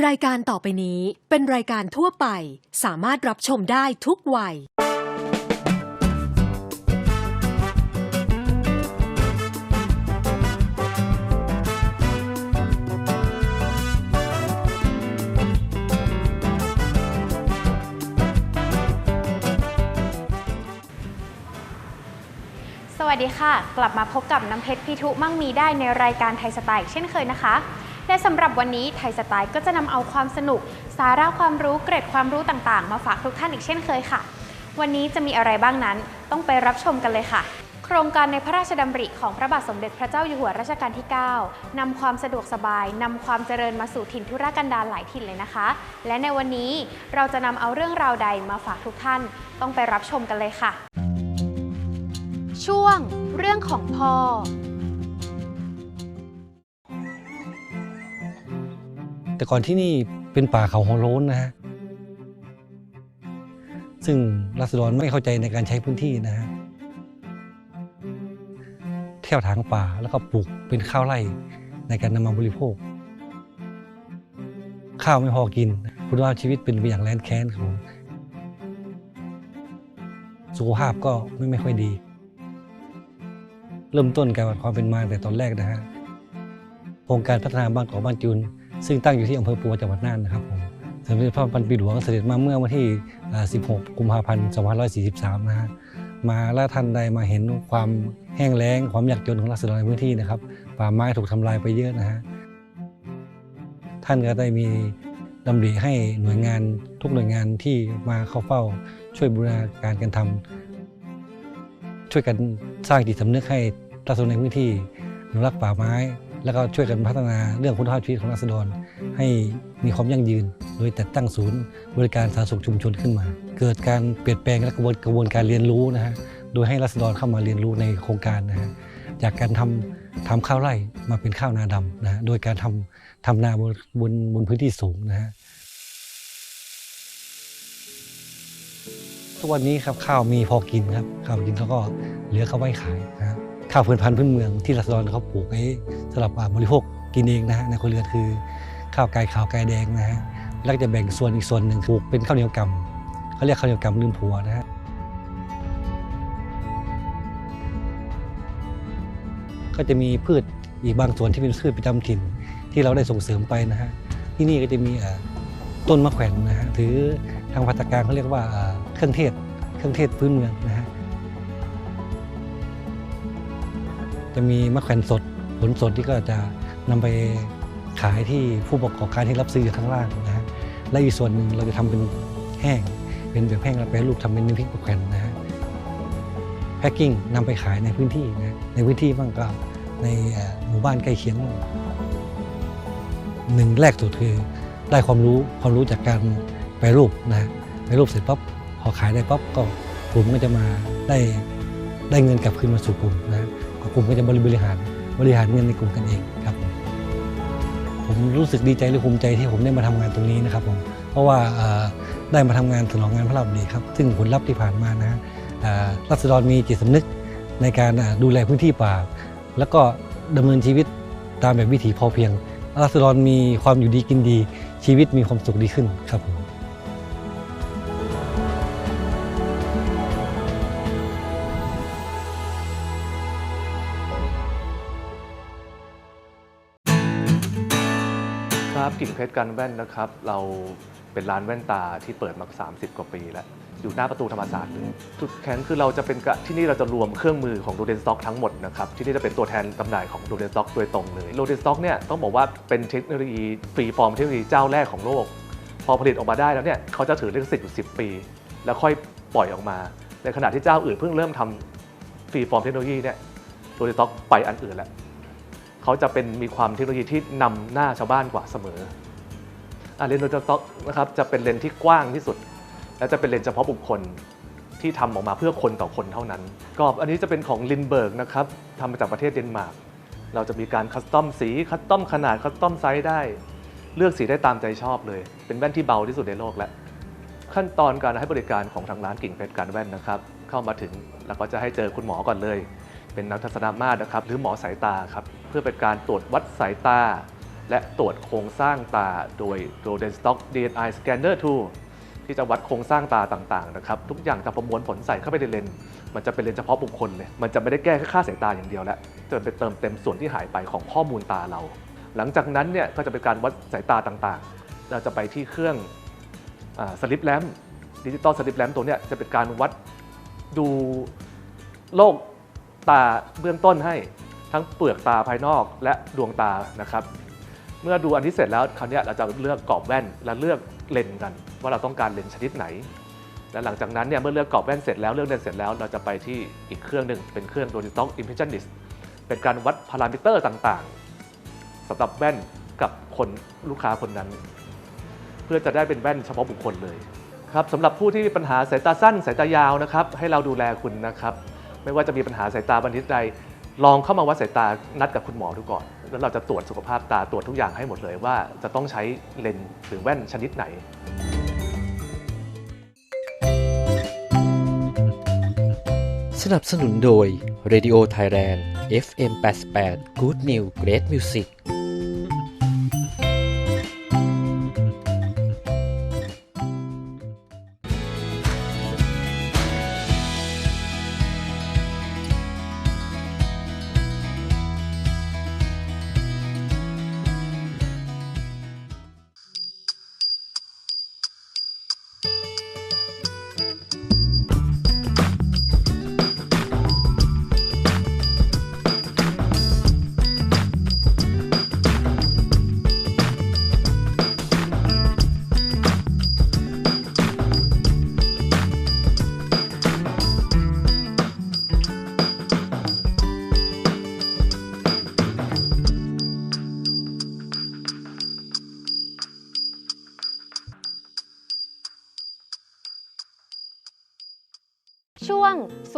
รายการต่อไปนี้เป็นรายการทั่วไป สามารถรับชมได้ทุกวัย สวัสดีค่ะ กลับมาพบกับน้ำเพชรพิทุมั่งมีได้ในรายการไทยสไตล์เช่นเคยนะคะ และสำหรับวันนี้ไทยสไตล์ก็จะนำเอาความสนุก สาระความรู้เกร็ดความรู้ต่างๆ มาฝากทุกท่านอีกเช่นเคยค่ะ วันนี้จะมีอะไรบ้างนั้นต้องไปรับชมกันเลยค่ะ โครงการในพระราชดำริของพระบาทสมเด็จพระเจ้าอยู่หัวรัชกาลที่ 9 นำความสะดวกสบายนำความเจริญมาสู่ถิ่นธุรกันดารหลายถิ่นเลยนะคะ และในวันนี้เราจะนำเอาเรื่องราวใดมาฝากทุกท่านต้องไปรับชมกันเลยค่ะ ช่วง เรื่องของพ่อ แต่ก่อนที่นี่เป็นป่าเขาหัวโล้นนะฮะซึ่งรัษฎรไม่เข้าใจในการใช้พื้นที่นะฮะเที่ยวถางป่าแล้วก็ปลูกเป็นข้าวไร่ในการนำมาบริโภค ข้าวไม่พอกินคุณภาพชีวิตเป็นไปอย่างแร้นแค้นครับสุขภาพก็ไม่ไม่ค่อยดี เริ่มต้นการวัดความเป็นมาแต่ตอนแรกนะฮะโครงการพัฒนาบ้านเกาะบ้านจุน ซึ่งตั้งอยู่ที่อำเภอปัวจังหวัดน่านนะครับผมสมเด็จพระพันปีหลวงเสด็จมาเมื่อวันที่ 16 กุมภาพันธ์ 2543 นะฮะมาแล้วท่านได้มาเห็นความแห้งแล้ง ความยากจนของรัษฎรในพื้นที่นะครับ ป่าไม้ถูกทำลายไปเยอะนะฮะท่านก็ได้มีดำริให้หน่วยงานทุกหน่วยงานที่มาเข้าเฝ้า ช่วยบูรณาการกันทำช่วยกันสร้างจิตสำนึกให้รัษฎรในพื้นที่อนุรักษ์ป่าไม้ แล้วก็ช่วยกันพัฒนาเรื่องคุณภาพชีวิตของรัษฎร ให้มีความยั่งยืน โดยจัดตั้งศูนย์บริการสาธารณสุขชุมชนขึ้นมา เกิดการเปลี่ยนแปลงและกระบวนกระบวนการเรียนรู้นะฮะโดยให้รัษฎรเข้ามาเรียนรู้ในโครงการนะฮะจากการทำทำข้าวไร่มาเป็นข้าวนาดำนะฮะโดยการทำทำนาบนบนบนพื้นที่สูงนะฮะทุกวันนี้ครับข้าวมีพอกินครับข้าวกินแล้วก็เหลือเขาไว้ขายนะฮะ ข้าวพื้นพันธุ์พื้นเมืองที่รัษฎรเขาปลูกไว้สำหรับบริโภคกินเองนะฮะในครัวเรือนคือข้าวไก่ขาวไก่แดงนะฮะแล้วจะแบ่งส่วนอีกส่วนหนึ่งปลูกเป็นข้าวเหนียวกำเขาเรียกข้าวเหนียวกำลืมผัวนะฮะก็จะมีพืชอีกบางส่วนที่เป็นพืชประจำถิ่นที่เราได้ส่งเสริมไปนะฮะที่นี่ก็จะมีต้นมะแขวนนะฮะหรือทางภาษากลางเขาเรียกว่าเครื่องเทศ เครื่องเทศพื้นเมืองนะฮะ จะมีมะแขวนสดผลสดที่ก็จะนำไปขายที่ผู้ประกอบการที่รับซื้ออยู่ข้างล่างนะฮะและอีกส่วนหนึ่งเราจะทำเป็นแห้ง เป็นแบบแห้งแล้วแปรรูปทำเป็นน้ำพริกมะแขวนนะฮะแพ็กกิ้งนำไปขายในพื้นที่นะในพื้นที่บ้างก็ในหมู่บ้านใกล้เคียงหนึ่งแรกสุดคือได้ความรู้ความรู้จากการแปรรูปนะฮะแปรรูปเสร็จปั๊บพอขายได้ปั๊บก็กลุ่มก็จะมาได้ได้เงินกลับคืนมาสู่กลุ่มนะฮะ กลุ่มก็จะบริหารบริหารเงินในกลุ่มกันเองครับ ผมรู้สึกดีใจและภูมิใจที่ผมได้มาทำงานตรงนี้นะครับผมเพราะว่าได้มาทำงานสนองงานพระราชดำริครับซึ่งผลลัพธ์ที่ผ่านมานะฮะรัษฎรมีจิตสำนึกในการดูแลพื้นที่ป่า แล้วก็ดำเนินชีวิตตามแบบวิถีพอเพียงรัษฎรมีความอยู่ดีกินดี ชีวิตมีความสุขดีขึ้นครับผม กิ่งเพชรกันแว่นนะครับ เราเป็นร้านแว่นตาที่เปิดมา 30 กว่าปีแล้ว อยู่หน้าประตูธรรมศาสตร์เลยจุดแข็งคือเราจะเป็นกะที่นี่เราจะรวมเครื่องมือของโรเดนสต็อกทั้งหมดนะครับ ที่นี่จะเป็นตัวแทนจำหน่ายของโรเดนสต็อกโดยตรงเลยโรเดนสต็อกเนี่ยต้องบอกว่าเป็นเทคโนโลยีฟรีฟอร์มเทคโนโลยีเจ้าแรกของโลก พอผลิตออกมาได้แล้วเนี่ยเขาจะถือลิขสิทธิ์อยู่10 ปี แล้วค่อยปล่อยออกมา ในขณะที่เจ้าอื่นเพิ่งเริ่มทำฟรีฟอร์มเทคโนโลยีเนี่ยโรเดนสต็อกไปอันอื่นแล้ว เขาจะเป็นมีความเทคโนโลยีที่นำหน้าชาวบ้านกว่าเสมอเลนส์โรเจอร์ต็อกนะครับจะเป็นเลนส์ที่กว้างที่สุด และจะเป็นเลนส์เฉพาะบุคคลที่ทำออกมาเพื่อคนต่อคนเท่านั้นกรอบอันนี้จะเป็นของลินเบิร์กนะครับทำมาจากประเทศเดนมาร์กเราจะมีการคัสตอมสีคัสตอมขนาดคัสตอมไซส์ได้ เลือกสีได้ตามใจชอบเลย เป็นแว่นที่เบาที่สุดในโลกแล้วขั้นตอนการให้บริการของทางร้านกิ่งเพชรการแว่นนะครับ เข้ามาถึงแล้วก็จะให้เจอคุณหมอก่อนเลย เป็นนักทัศนมาตรนะครับ หรือหมอสายตาครับ เพื่อเป็นการตรวจวัดสายตา และตรวจโครงสร้างตาโดย Roden Stock DNI Scanner Tool ที่จะวัดโครงสร้างตาต่างๆนะครับ ทุกอย่างจะประมวลผลใส่เข้าไปในเลนส์มันจะเป็นเลนส์เฉพาะบุคคลเลยมันจะไม่ได้แก้แค่ค่าสายตาอย่างเดียวแล้วจะไปเติมเต็มส่วนที่หายไปของข้อมูลตาเรา หลังจากนั้นเนี่ยก็จะเป็นการวัดสายตาต่างๆ เราจะไปที่เครื่องสลิปแลมดิจิตอลสลิปแลมตัวเนี้ยจะเป็นการวัดดูโรค ตาเบื้องต้นให้ทั้งเปลือกตาภายนอกและดวงตานะครับ เมื่อดูอันที่เสร็จแล้วคราวนี้เราจะเลือกกรอบแว่นและเลือกเลนส์กัน ว่าเราต้องการเลนส์ชนิดไหน และหลังจากนั้นเนี่ยเมื่อเลือกกรอบแว่นเสร็จแล้วเลือกเลนส์เสร็จแล้วเราจะไปที่อีกเครื่องหนึ่งเป็นเครื่อง Digital Impressionist เป็นการวัดพารามิเตอร์ต่างๆสำหรับแว่นกับคนลูกค้าคนนั้น เพื่อจะได้เป็นแว่นเฉพาะบุคคลเลยครับสำหรับผู้ที่มีปัญหาสายตาสั้นสายตายาวนะครับ ให้เราดูแลคุณนะครับ ไม่ว่าจะมีปัญหาสายตาบันทิตใด ลองเข้ามาวัดสายตานัดกับคุณหมอดูก่อน แล้วเราจะตรวจสุขภาพตาตรวจทุกอย่างให้หมดเลยว่าจะต้องใช้เลนส์หรือแว่นชนิดไหนสนับสนุนโดย Radio Thailand FM 88 Good New Great Music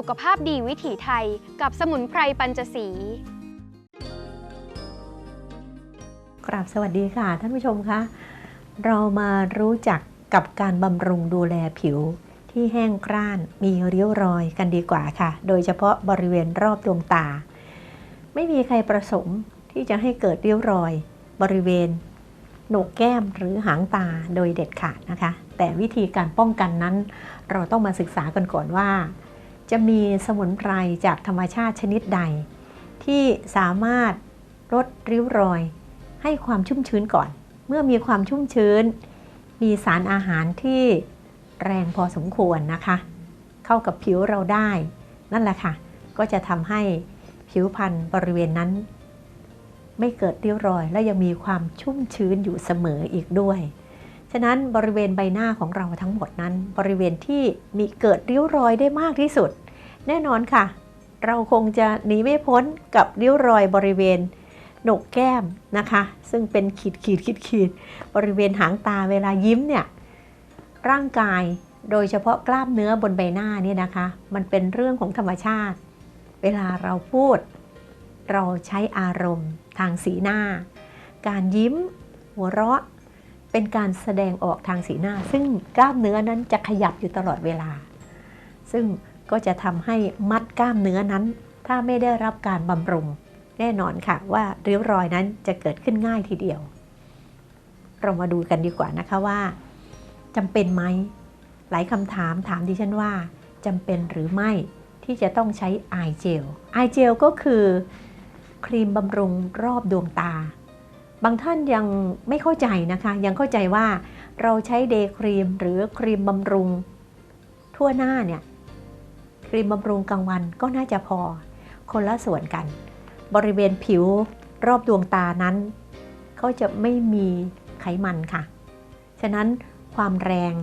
ขภาพดีวิถีไทย กับสมุนไพรปัญจสีกราบสวัสดีค่ะ ท่านผู้ชมคะเรามารู้จักกับการบำรุงดูแลผิวที่แห้งกร้านมีริ้วรอยกันดีกว่าค่ะ โดยเฉพาะบริเวณรอบดวงตา ไม่มีใครประสงค์ที่จะให้เกิดริ้วรอย บริเวณโหนกแก้มหรือหางตาโดยเด็ดขาดนะคะ แต่วิธีการป้องกันนั้น เราต้องมาศึกษากันก่อนว่า จะมีสมุนไพรจากธรรมชาติชนิดใด ที่สามารถลดริ้วรอย ให้ความชุ่มชื้นก่อน เมื่อมีความชุ่มชื้น มีสารอาหารที่แรงพอสมควรนะคะ เข้ากับผิวเราได้ นั่นแหละค่ะ ก็จะทำให้ผิวพรรณบริเวณนั้น ไม่เกิดริ้วรอย และยังมีความชุ่มชื้นอยู่เสมออีกด้วย ฉะนั้นบริเวณใบหน้าของเราทั้งหมดนั้น บริเวณที่มีเกิดริ้วรอยได้มากที่สุด แน่นอนค่ะ เราคงจะหนีไม่พ้นกับริ้วรอยบริเวณโหนกแก้มนะคะ ซึ่งเป็นขีดขีดขีดขีดบริเวณหางตาเวลายิ้มเนี่ยร่างกายโดยเฉพาะกล้ามเนื้อบนใบหน้าเนี่ยนะคะ มันเป็นเรื่องของธรรมชาติ เวลาเราพูด เราใช้อารมณ์ทางสีหน้า การยิ้ม หัวเราะ เป็นการแสดงออกทางสีหน้า ซึ่งกล้ามเนื้อนั้นจะขยับอยู่ตลอดเวลา ซึ่งก็จะทำให้มัดกล้ามเนื้อนั้น ถ้าไม่ได้รับการบำรุง แน่นอนค่ะว่าริ้วรอยนั้นจะเกิดขึ้นง่ายทีเดียว เรามาดูกันดีกว่านะคะว่าจำเป็นไหมหลายคำถามถามดิฉันว่าจำเป็นหรือไม่ที่จะต้องใช้ไอเจลไอเจลก็คือครีมบำรุงรอบดวงตา บางท่านยังไม่เข้าใจนะคะ ยังเข้าใจว่าเราใช้เดย์ครีมหรือครีมบำรุง ทั่วหน้าเนี่ยครีมบำรุงกลางวันก็น่าจะพอคนละส่วนกัน บริเวณผิวรอบดวงตานั้นเขาจะไม่มีไขมันค่ะ ฉะนั้นความแรง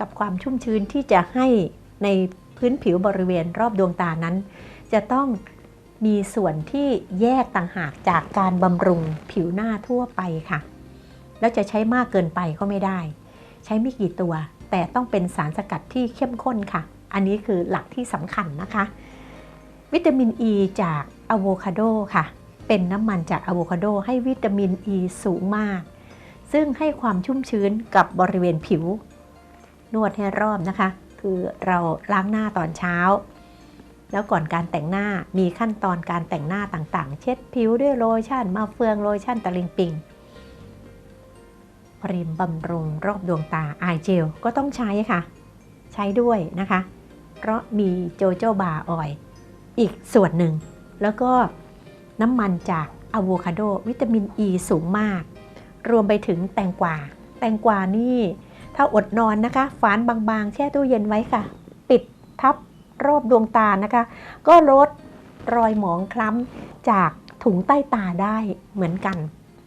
กับความชุ่มชื้นที่จะให้ในพื้นผิวบริเวณรอบดวงตานั้น จะต้อง มีส่วนที่แยกต่างหากจากการบำรุงผิวหน้าทั่วไปค่ะ แล้วจะใช้มากเกินไปก็ไม่ได้ ใช้ไม่กี่ตัว แต่ต้องเป็นสารสกัดที่เข้มข้นค่ะ อันนี้คือหลักที่สำคัญนะคะ วิตามินอ e ีจากอะโวคาโดค่ะ เป็นน้ำมันจากอะโวคาโดให้วิตามินอ e ีสูงมาก ซึ่งให้ความชุ่มชื้นกับบริเวณผิว นวดให้รอบนะคะ คือเราล้างหน้าตอนเช้า แล้วก่อนการแต่งหน้ามีขั้นตอนการแต่งหน้าต่างๆ เช็ดผิวด้วยโลชั่นมาเฟืองโลชั่นตะลิงปิงครีมบำรุงรอบดวงตาไอเจลก็ต้องใช้ค่ะ ใช้ด้วยนะคะ เพราะมีโจโจบาออยอีกส่วนหนึ่ง แล้วก็น้ำมันจากอะโวคาโดวิตามินอ e ีสูงมาก รวมไปถึงแตงกวา แตงกวานี่ ถ้าอดนอนนะคะ ฝานบางๆ แช่ตู้เย็นไว้ค่ะ ปิดทับ รอบดวงตานะคะ ก็ลดรอยหมองคล้ำจากถุงใต้ตาได้เหมือนกัน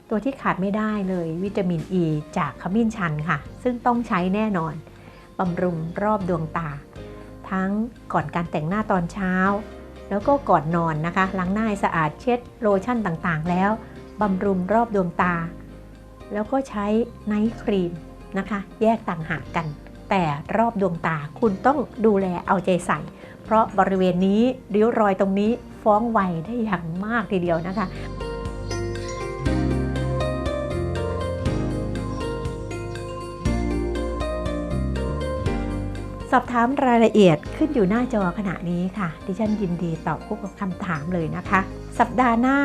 ตัวที่ขาดไม่ได้เลยวิตามินอ e ีจากขมิ้นชันค่ะ ซึ่งต้องใช้แน่นอนบำรุงรอบดวงตา ทั้งก่อนการแต่งหน้าตอนเช้า แล้วก็ก่อนนอนนะคะล้างหน้าสะอาดเช็ดโลชั่นต่างๆ แล้วบำรุงรอบดวงตา แล้วก็ใช้ไนท์ครีมนะคะ แยกต่างหากกัน แต่รอบดวงตาคุณต้องดูแลเอาใจใส่ เพราะบริเวณนี้ริ้วรอยตรงนี้ฟ้องไวได้อย่างมากทีเดียวนะคะสอบถามรายละเอียดขึ้นอยู่หน้าจอขณะนี้ค่ะ ดิฉันยินดีตอบทุกคำถามเลยนะคะ สัปดาห์หน้า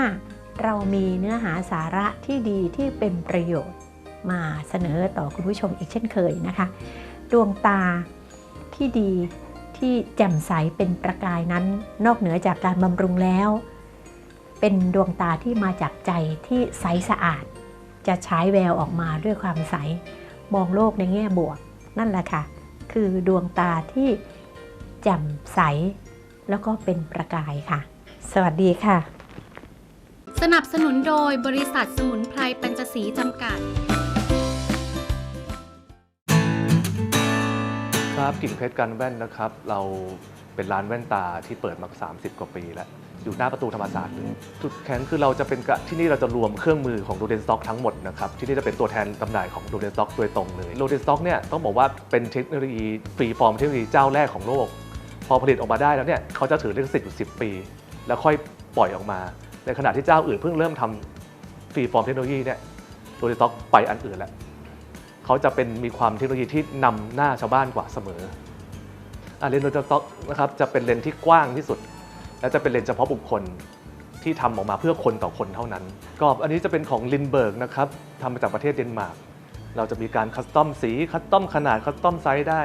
เรามีเนื้อหาสาระที่ดีที่เป็นประโยชน์ มาเสนอต่อคุณผู้ชมอีกเช่นเคยนะคะ ดวงตาที่ดีที่แจ่มใสเป็นประกายนั้น นอกเหนือจากการบำรุงแล้ว เป็นดวงตาที่มาจากใจที่ใสสะอาด จะฉายแววออกมาด้วยความใส มองโลกในแง่บวก นั่นแหละค่ะ คือดวงตาที่แจ่มใส แล้วก็เป็นประกายค่ะ สวัสดีค่ะ สนับสนุนโดยบริษัทสมุนไพรปัญจศรีจำกัด ครับกิ่งเพชรกันแว่นนะครับ เราเป็นร้านแว่นตาที่เปิดมา 30 กว่าปีแล้ว อยู่หน้าประตูธรรมศาสตร์เลยจุดแข็งคือเราจะเป็นกะที่นี่เราจะรวมเครื่องมือของโ o เดนสต็อกทั้งหมดนะครับ ที่นี่จะเป็นตัวแทนจำหน่ายของโ o เดนสต็อกโดยตรงเลยโ o เดนสต็อกเนี่ยต้องบอกว่าเป็นเทคโนโลยีฟรีฟอร์มเทคโนโลยีเจ้าแรกของโลก พอผลิตออกมาได้แล้วเนี่ยเขาจะถือลิขสิทธิ์อยู่10 ปี แล้วค่อยปล่อยออกมา ในขณะที่เจ้าอื่นเพิ่งเริ่มทำฟรีฟอร์มเทคโนโลยีเนี่ยโ o เดนสต็อกไปอันอื่นแล้ว เขาจะเป็นมีความเทคโนโลยีที่นำหน้าชาวบ้านกว่าเสมออะเลนส์โดยสต็อกนะครับจะเป็นเลนส์ที่กว้างที่สุด และจะเป็นเลนส์เฉพาะบุคคลที่ทำออกมาเพื่อคนต่อคนเท่านั้นกรอบอันนี้จะเป็นของลินเบิร์กนะครับทำมาจากประเทศเดนมาร์กเราจะมีการคัสตอมสีคัสตอมขนาดคัสตอมไซส์ได้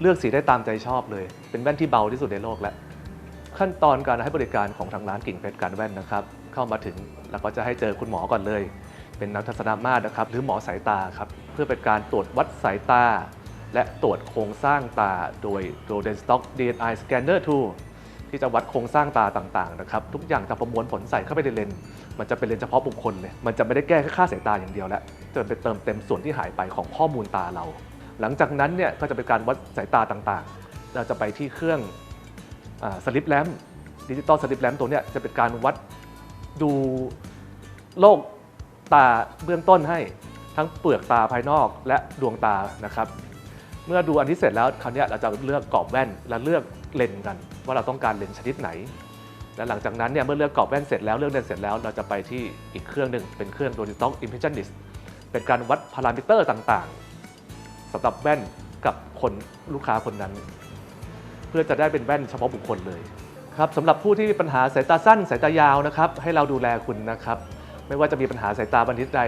เลือกสีได้ตามใจชอบเลย เป็นแว่นที่เบาที่สุดในโลกแล้วขั้นตอนการให้บริการของทางร้านกิ่งเพชรการแว่นนะครับ เข้ามาถึงเราก็จะให้เจอคุณหมอก่อนเลย เป็นนักทัศนมาตรนะครับ หรือหมอสายตาครับ เพื่อเป็นการตรวจวัดสายตา และตรวจโครงสร้างตาโดย Golden Stock DNI Scanner Tool ที่จะวัดโครงสร้างตาต่างๆนะครับ ทุกอย่างจะประมวลผลใส่เข้าไปในเลนส์มันจะเป็นเลนส์เฉพาะบุคคลเลย มันจะไม่ได้แก้แค่ค่าสายตาอย่างเดียวแล้วจะไปเติมเต็มส่วนที่หายไปของข้อมูลตาเรา หลังจากนั้นเนี่ยก็จะเป็นการวัดสายตาต่างๆ เราจะไปที่เครื่องสลิปแลมดิจิตอลสลิปแลมตัวเนี้ยจะเป็นการวัดดูโรค ตาเบื้องต้นให้ทั้งเปลือกตาภายนอกและดวงตานะครับ เมื่อดูอันที่เสร็จแล้วคราวนี้เราจะเลือกกรอบแว่นและเลือกเลนส์กัน ว่าเราต้องการเลนส์ชนิดไหน และหลังจากนั้นเนี่ยเมื่อเลือกกรอบแว่นเสร็จแล้วเลือกเลนส์เสร็จแล้วเราจะไปที่อีกเครื่องหนึ่งเป็นเครื่อง Digital Impressionist เป็นการวัดพารามิเตอร์ต่างๆสำหรับแว่นกับคนลูกค้าคนนั้น เพื่อจะได้เป็นแว่นเฉพาะบุคคลเลยครับสำหรับผู้ที่มีปัญหาสายตาสั้นสายตายาวนะครับ ให้เราดูแลคุณนะครับ ไม่ว่าจะมีปัญหาสายตาบันทิตใด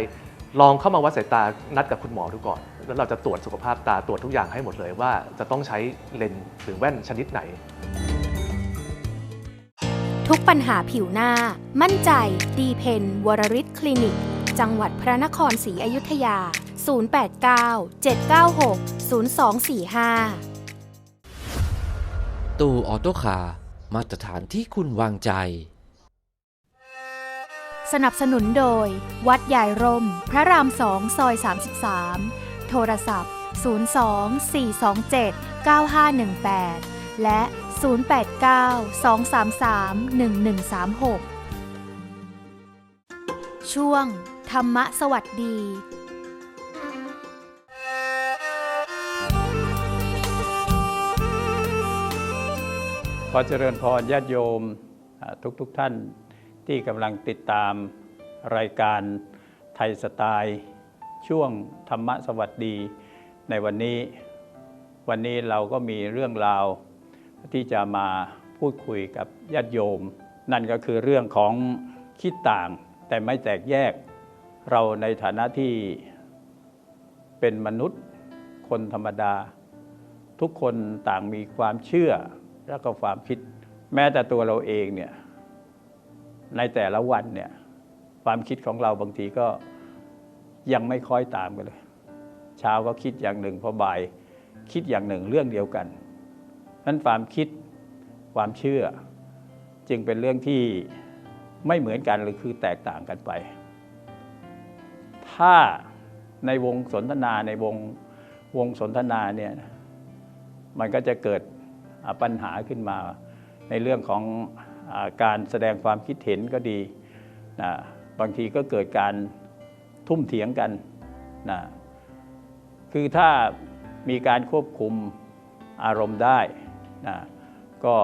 ลองเข้ามาวัดสายตานัดกับคุณหมอดูก่อน แล้วเราจะตรวจสุขภาพตาตรวจทุกอย่างให้หมดเลยว่า จะต้องใช้เลนส์หรือแว่นชนิดไหน ทุกปัญหาผิวหน้า มั่นใจ ดีเพนวรริศคลินิก จังหวัดพระนครศรีอยุธยา 089 796 0245ตู้ออโต้คาร์มาตรฐานที่คุณวางใจ สนับสนุนโดย วัดใหญ่ร่ม พระรามสองซอย 33 โทรศัพท์ 02 427 9518 และ 089 233 1136 ช่วง ธรรมะสวัสดีขอเจริญพรญาติโยมทุกทุกท่าน ที่กำลังติดตามรายการไทยสไตล์ช่วงธรรมะสวัสดีในวันนี้ วันนี้เราก็มีเรื่องราวที่จะมาพูดคุยกับญาติโยม นั่นก็คือเรื่องของคิดต่างแต่ไม่แตกแยก เราในฐานะที่เป็นมนุษย์คนธรรมดา ทุกคนต่างมีความเชื่อแล้วก็ความคิด แม้แต่ตัวเราเองเนี่ย ในแต่ละวันเนี่ยความคิดของเราบางทีก็ยังไม่ค่อยตามกันเลย เช้าก็คิดอย่างหนึ่งพอบ่ายคิดอย่างหนึ่งเรื่องเดียวกันนั้นความคิดความเชื่อ จึงเป็นเรื่องที่ไม่เหมือนกันหรือคือแตกต่างกันไป ถ้าในวงสนทนาในวงวงสนทนาเนี่ยมันก็จะเกิดปัญหาขึ้นมาในเรื่องของ การแสดงความคิดเห็นก็ดีนะบางทีก็เกิดการทุ่มเถียงกันนะคือถ้ามีการควบคุมอารมณ์ได้นะก็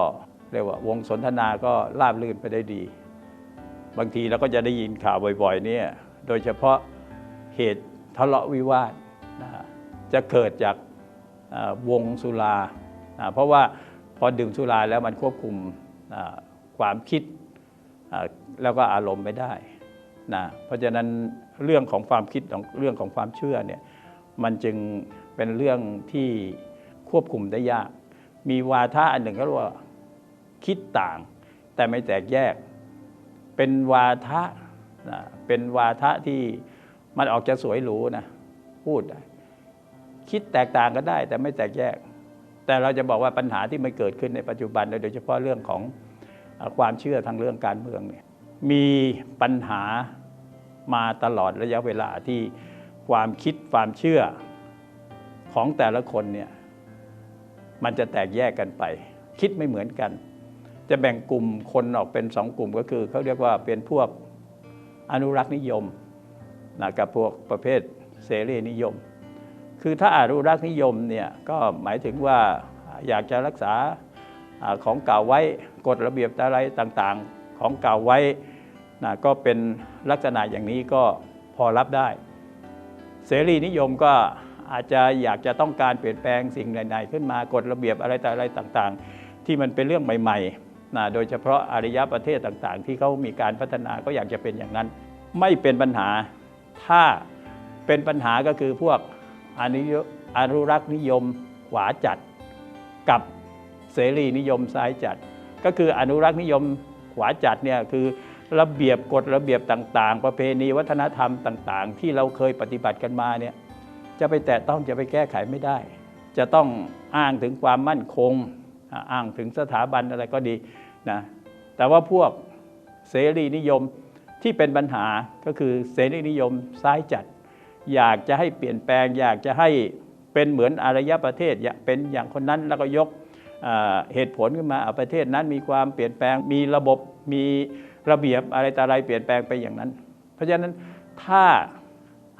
เรียกว่าวงสนทนาก็ราบรื่นไปได้ดี บางทีเราก็จะได้ยินข่าวบ่อยๆเนี่ยโดยเฉพาะเหตุทะเลาะวิวาทนะจะเกิดจากวงสุรา เพราะว่าพอดื่มสุราแล้วมันควบคุม ความคิดแล้วก็อารมณ์ไม่ได้นะเพราะฉะนั้นเรื่องของความคิดของเรื่องของความเชื่อเนี่ยมันจึงเป็นเรื่องที่ควบคุมได้ยาก มีวาทะอันหนึ่งเขาเรียกว่าคิดต่าง แต่ไม่แตกแยก เป็นวาทะนะเป็นวาทะที่มันออกจะสวยหรูนะพูดคิดแตกต่างกันได้ แต่ไม่แตกแยก แต่เราจะบอกว่าปัญหาที่มันเกิดขึ้นในปัจจุบัน โดยเฉพาะเรื่องของ ความเชื่อทางเรื่องการเมืองเนี่ยมีปัญหามาตลอดระยะเวลาที่ความคิดความเชื่อของแต่ละคนเนี่ยมันจะแตกแยกกันไป คิดไม่เหมือนกัน จะแบ่งกลุ่มคนออกเป็นสองกลุ่มก็คือเขาเรียกว่าเป็นพวกอนุรักษ์นิยมนะกับพวกประเภทเสรีนิยม คือถ้าอนุรักษ์นิยมเนี่ยก็หมายถึงว่าอยากจะรักษาอา ของเก่าไว้กฎระเบียบอะไรต่างๆ ของเก่าไว้นะก็เป็นลักษณะอย่างนี้ก็พอรับได้ เสรีนิยมก็อาจจะอยากจะต้องการเปลี่ยนแปลงสิ่งใดๆขึ้นมากฎระเบียบอะไรต่อะไรต่างๆ ที่มันเป็นเรื่องใหม่ๆนะโดยเฉพาะอารยประเทศต่างๆ ที่เขามีการพัฒนาก็อยากจะเป็นอย่างนั้น ไม่เป็นปัญหาถ้าเป็นปัญหาก็คือพวกอนุยอนุรักษ์นิยมขวาจัดกับ เสรีนิยมซ้ายจัด ก็คืออนุรักษ์นิยมขวาจัดเนี่ยคือระเบียบกฎระเบียบต่างๆ ประเพณีวัฒนธรรมต่าง ๆ ที่เราเคยปฏิบัติกันมาเนี่ยจะไปแตะต้องจะไปแก้ไขไม่ได้ จะต้องอ้างถึงความมั่นคง อ้างถึงสถาบันอะไรก็ดีนะแต่ว่าพวกเสรีนิยมที่เป็นปัญหาก็คือเสรีนิยมซ้ายจัด อยากจะให้เปลี่ยนแปลง อยากจะให้เป็นเหมือนอารยประเทศอยากเป็นอย่างคนนั้นแล้วก็ยก เหตุผลขึ้นมาประเทศนั้นมีความเปลี่ยนแปลง มีระบบมีระเบียบอะไรต่ออะไรเปลี่ยนแปลงไปอย่างนั้น เพราะฉะนั้นถ้า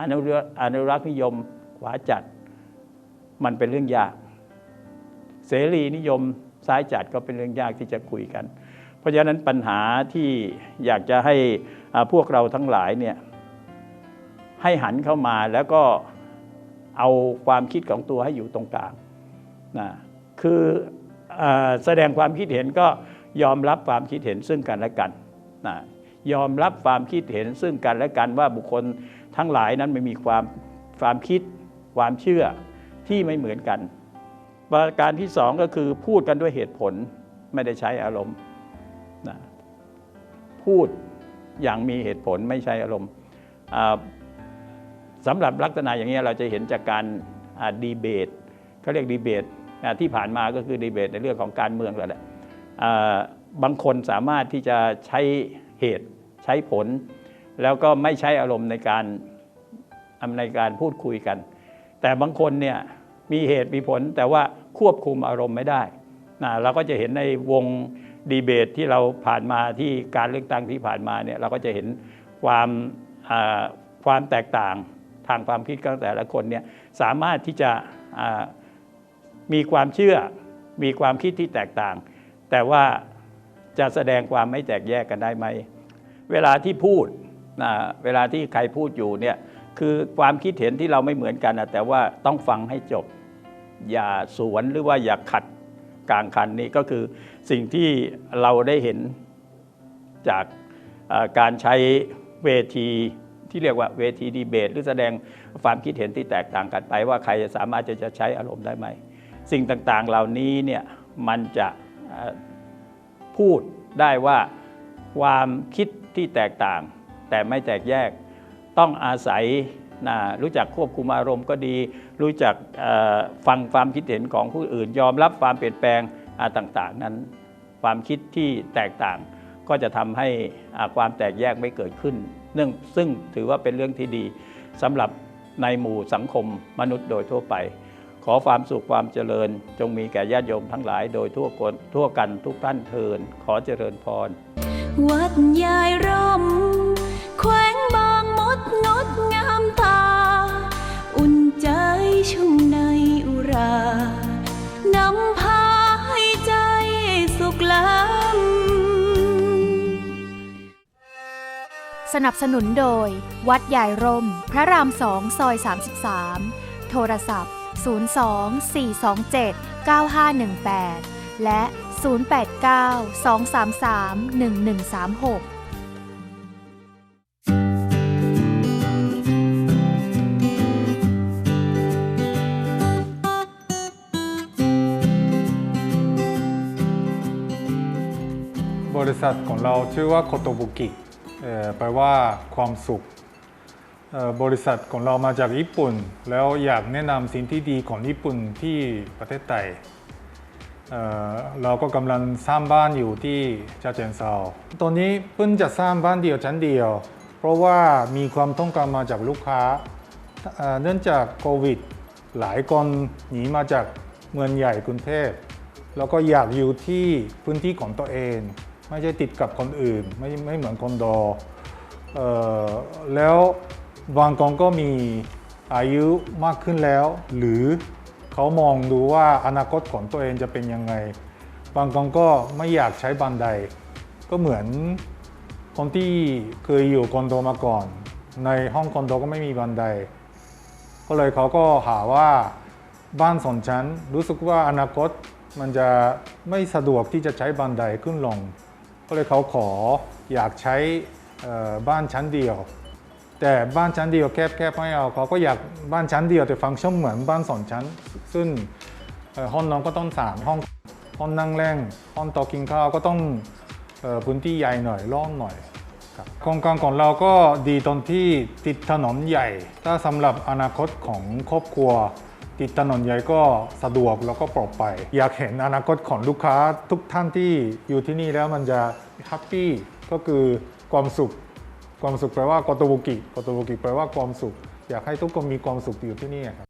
อนุรักษ์อนุรักษ์นิยมขวาจัดมันเป็นเรื่องยาก เสรีนิยมซ้ายจัดก็เป็นเรื่องยากที่จะคุยกัน เพราะฉะนั้นปัญหาที่อยากจะให้พวกเราทั้งหลายเนี่ยให้หันเข้ามาแล้วก็เอาความคิดของตัวให้อยู่ตรงกลางนะคือ แสดงความคิดเห็นก็ยอมรับความคิดเห็นซึ่งกันและกันนะยอมรับความคิดเห็นซึ่งกันและกันว่าบุคคลทั้งหลายนั้นไม่มีความความคิดความเชื่อที่ไม่เหมือนกัน ประการที่สองก็คือพูดกันด้วยเหตุผลไม่ได้ใช้อารมณ์นะพูดอย่างมีเหตุผลไม่ใช้อารมณ์สำหรับลักษณะอย่างนี้เราจะเห็นจากการดีเบตเขาเรียกดีเบต ที่ผ่านมาก็คือดีเบตในเรื่องของการเมืองแหละแหละบางคนสามารถที่จะใช้เหตุใช้ผล แล้วก็ไม่ใช้อารมณ์ในการในการพูดคุยกัน แต่บางคนเนี่ยมีเหตุมีผลแต่ว่าควบคุมอารมณ์ไม่ได้นะเราก็จะเห็นในวงดีเบตที่เราผ่านมาที่การเลือกตั้งที่ผ่านมาเนี่ยเราก็จะเห็นความความแตกต่างทางความคิดของแต่ละคนเนี่ยสามารถที่จะ มีความเชื่อมีความคิดที่แตกต่าง แต่ว่าจะแสดงความไม่แตกแยกกันได้ไหม เวลาที่พูดนะเวลาที่ใครพูดอยู่เนี่ยคือความคิดเห็นที่เราไม่เหมือนกันนะแต่ว่าต้องฟังให้จบ อย่าสวนหรือว่าอย่าขัดกลางคันนี่ก็คือสิ่งที่เราได้เห็นจากการใช้เวทีที่เรียกว่าเวทีดีเบต หรือแสดงความคิดเห็นที่แตกต่างกันไปว่าใครจะสามารถจะจะใช้อารมณ์ได้ไหม สิ่งต่างๆเหล่านี้เนี่ยมันจะพูดได้ว่าความคิดที่แตกต่าง แต่ไม่แตกแยกต้องอาศัยนะรู้จักควบคุมอารมณ์ก็ดี รู้จักฟังความคิดเห็นของผู้อื่น ยอมรับความเปลี่ยนแปลงอ่าต่างๆ นั้น ความคิดที่แตกต่าง ก็จะทำให้ความแตกแยกไม่เกิดขึ้นเนื่องซึ่งถือว่าเป็นเรื่องที่ดีสำหรับในหมู่สังคมมนุษย์โดยทั่วไป ขอความสุขความเจริญ จงมีแก่ญาติโยมทั้งหลายโดยทั่วคนทั่วกันทุกท่านเทินขอเจริญพร วัดยายร่มแขวงบางมดงดงามตา อุ่นใจชุ่มในอุรานำพาให้ใจสุขล้ำสนับสนุนโดย วัดใหญ่ร่ม พระรามสองซอย 33 โทรศัพท์ 02 427 9518 และ 089 233 1136บริษัทของเราชื่อว่าโคโตบุกิแปลว่าความสุข บริษัทของเรามาจากญี่ปุ่น แล้วอยากแนะนำสิ่งที่ดีของญี่ปุ่นที่ประเทศไทยเเราก็กำลังสร้างบ้านอยู่ที่ชาเชิงเซาตอนนี้เพิ่งจะสร้างบ้านเดียวชั้นเดียว เพราะว่ามีความต้องการมาจากลูกค้าเเนื่องจากโควิด หลายคนหนีมาจากเมืองใหญ่กรุงเทพแล้วก็อยากอยู่ที่พื้นที่ของตัวเอง ไม่ใช่ติดกับคนอื่น ไม่ไม่เหมือนคอนโดแล้ว บางคนก็มีอายุมากขึ้นแล้ว หรือเขามองดูว่าอนาคตของตัวเองจะเป็นยังไง บางคนก็ไม่อยากใช้บันได ก็เหมือนคนที่เคยอยู่คอนโดมาก่อน ในห้องคอนโดก็ไม่มีบันได ก็เลยเขาก็หาว่าบ้านสองชั้น รู้สึกว่าอนาคตมันจะไม่สะดวกที่จะใช้บันไดขึ้นลง ก็เลยเขาขออยากใช้บ้านชั้นเดียว แต่บ้านชั้นเดียวแคบๆไม่เอาเขาก็อยากบ้านชั้นเดียวแต่ฟังก์ชันเหมือนบ้านสองชั้น ซึ่งห้องนอนก็ต้องสามห้องห้องนั่งเล่นห้องต๊ะกินข้าวก็ต้องพื้นที่ใหญ่หน่อยร่องหน่อยโครงการของเราก็ดีตรงที่ติดถนนใหญ่ ถ้าสำหรับอนาคตของครอบครัว ติดถนนใหญ่ก็สะดวกแล้วก็ปลอดภัยอยากเห็นอนาคตของลูกค้าทุกท่านที่อยู่ที่นี่แล้วมันจะแฮปปี้ก็คือความสุข ความสุขแปลว่าโกโตบุกิโกโตบุกิแปลว่าความสุข อยากให้ทุกคนมีความสุขอยู่ที่นี่ครับ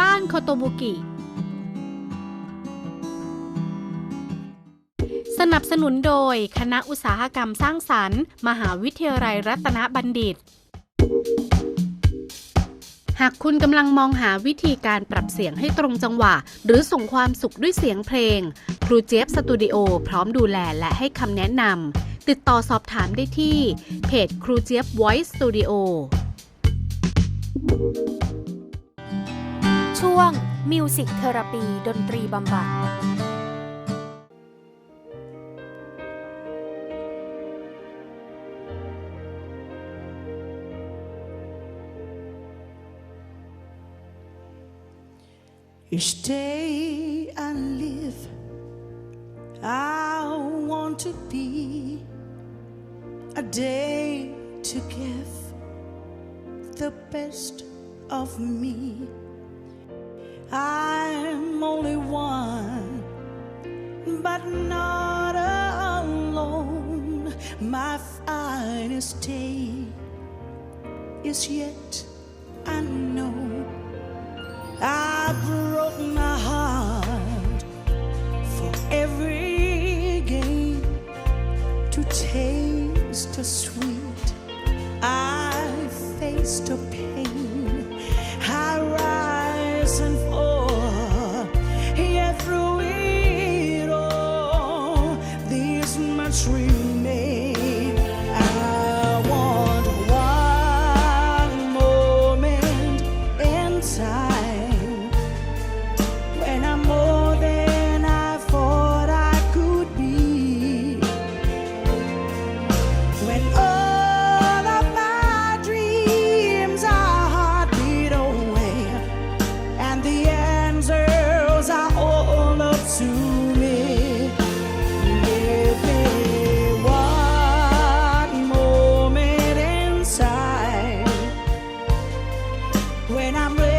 บ้านโคโตบุกิ สนับสนุนโดยคณะอุตสาหกรรมสร้างสรรค์ มหาวิทยาลัยรัตนบัณฑิต หากคุณกำลังมองหาวิธีการปรับเสียงให้ตรงจังหวะ หรือส่งความสุขด้วยเสียงเพลง ครูเจฟสตูดิโอพร้อมดูแลและให้คำแนะนำติดต่อสอบถามได้ที่ เพจครูเจี๊ยบ Voice Studio ช่วง Music Therapy ดนตรีบำบัด Each day I live, I want to be a day to give the best of me. I'm only one, but not alone. My finest day is yet unknown. I to pay. I'm ready.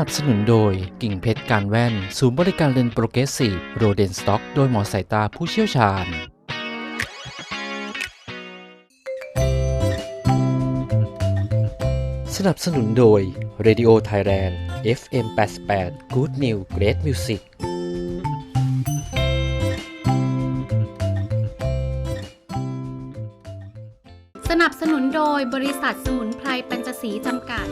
นับสนุนโดยกิ่งเพชรการแว่น ศูนย์บริการเลนส์โปรเกรสซีฟโรเดนสต็อก โดยหมอสายตาผู้เชี่ยวชาญ สนับสนุนโดย Radio Thailand FM 88 Good New Great Music สนับสนุนโดยบริษัทสมุนไพรปัญจศรีจำกัด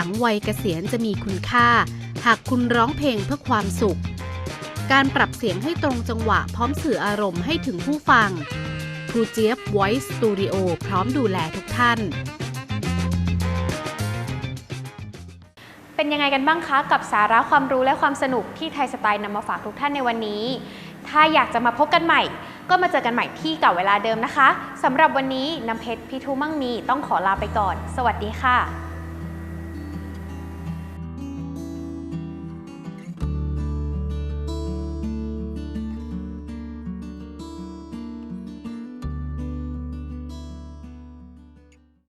หลังวัยเกษียณจะมีคุณค่า หากคุณร้องเพลงเพื่อความสุข การปรับเสียงให้ตรงจังหวะพร้อมสื่ออารมณ์ให้ถึงผู้ฟังครูเจี๊ยบ Voice Studio พร้อมดูแลทุกท่าน เป็นยังไงกันบ้างคะ กับสาระความรู้และความสนุกที่ไทยสไตล์นำมาฝากทุกท่านในวันนี้ ถ้าอยากจะมาพบกันใหม่ ก็มาเจอกันใหม่ที่เก่าเวลาเดิมนะคะสำหรับวันนี้น้ำเพชรพิทุมั่งมีต้องขอลาไปก่อน สวัสดีค่ะ